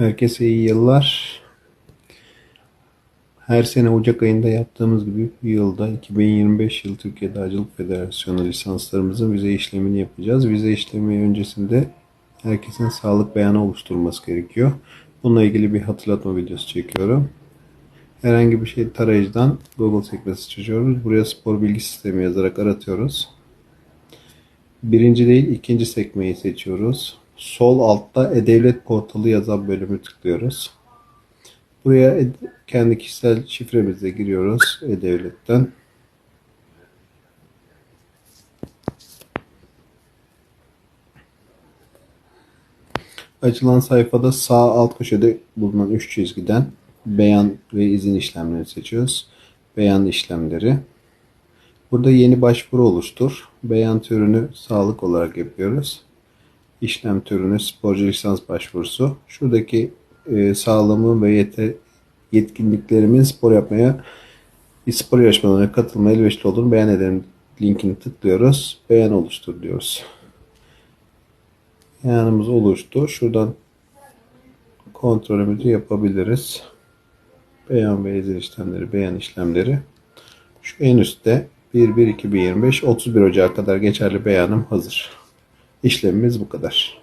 Herkese iyi yıllar. Her sene Ocak ayında yaptığımız gibi bu yılda 2025 yıl Türkiye Dağcılık Federasyonu lisanslarımızın vize işlemini yapacağız. Vize işlemi öncesinde herkesin sağlık beyanı oluşturması gerekiyor. Bununla ilgili bir hatırlatma videosu çekiyorum. Herhangi bir şey tarayıcıdan Google sekmesi açıyoruz. Buraya spor bilgi sistemi yazarak aratıyoruz. Birinci değil ikinci sekmeyi seçiyoruz. Sol altta E-Devlet portalı yazan bölümü tıklıyoruz. Buraya ed- kendi kişisel şifremize giriyoruz E-Devlet'ten. Açılan sayfada sağ alt köşede bulunan 3 çizgiden beyan ve izin işlemlerini seçiyoruz. Beyan işlemleri. Burada yeni başvuru oluştur. Beyan türünü sağlık olarak yapıyoruz. İşlem türünü sporcu lisans başvurusu. Şuradaki e, sağlığımın ve yete, yetkinliklerimin spor yapmaya spor yarışmalarına katılmaya elverişli olduğunu beyan ederim linkini tıklıyoruz. Beyan oluştur diyoruz. Beyanımız oluştu. Şuradan kontrolümüzü yapabiliriz. Beyan ve izin işlemleri, beyan işlemleri. Şu en üstte 1-1-2025 31 Ocak'a kadar geçerli beyanım hazır. İşlemimiz bu kadar.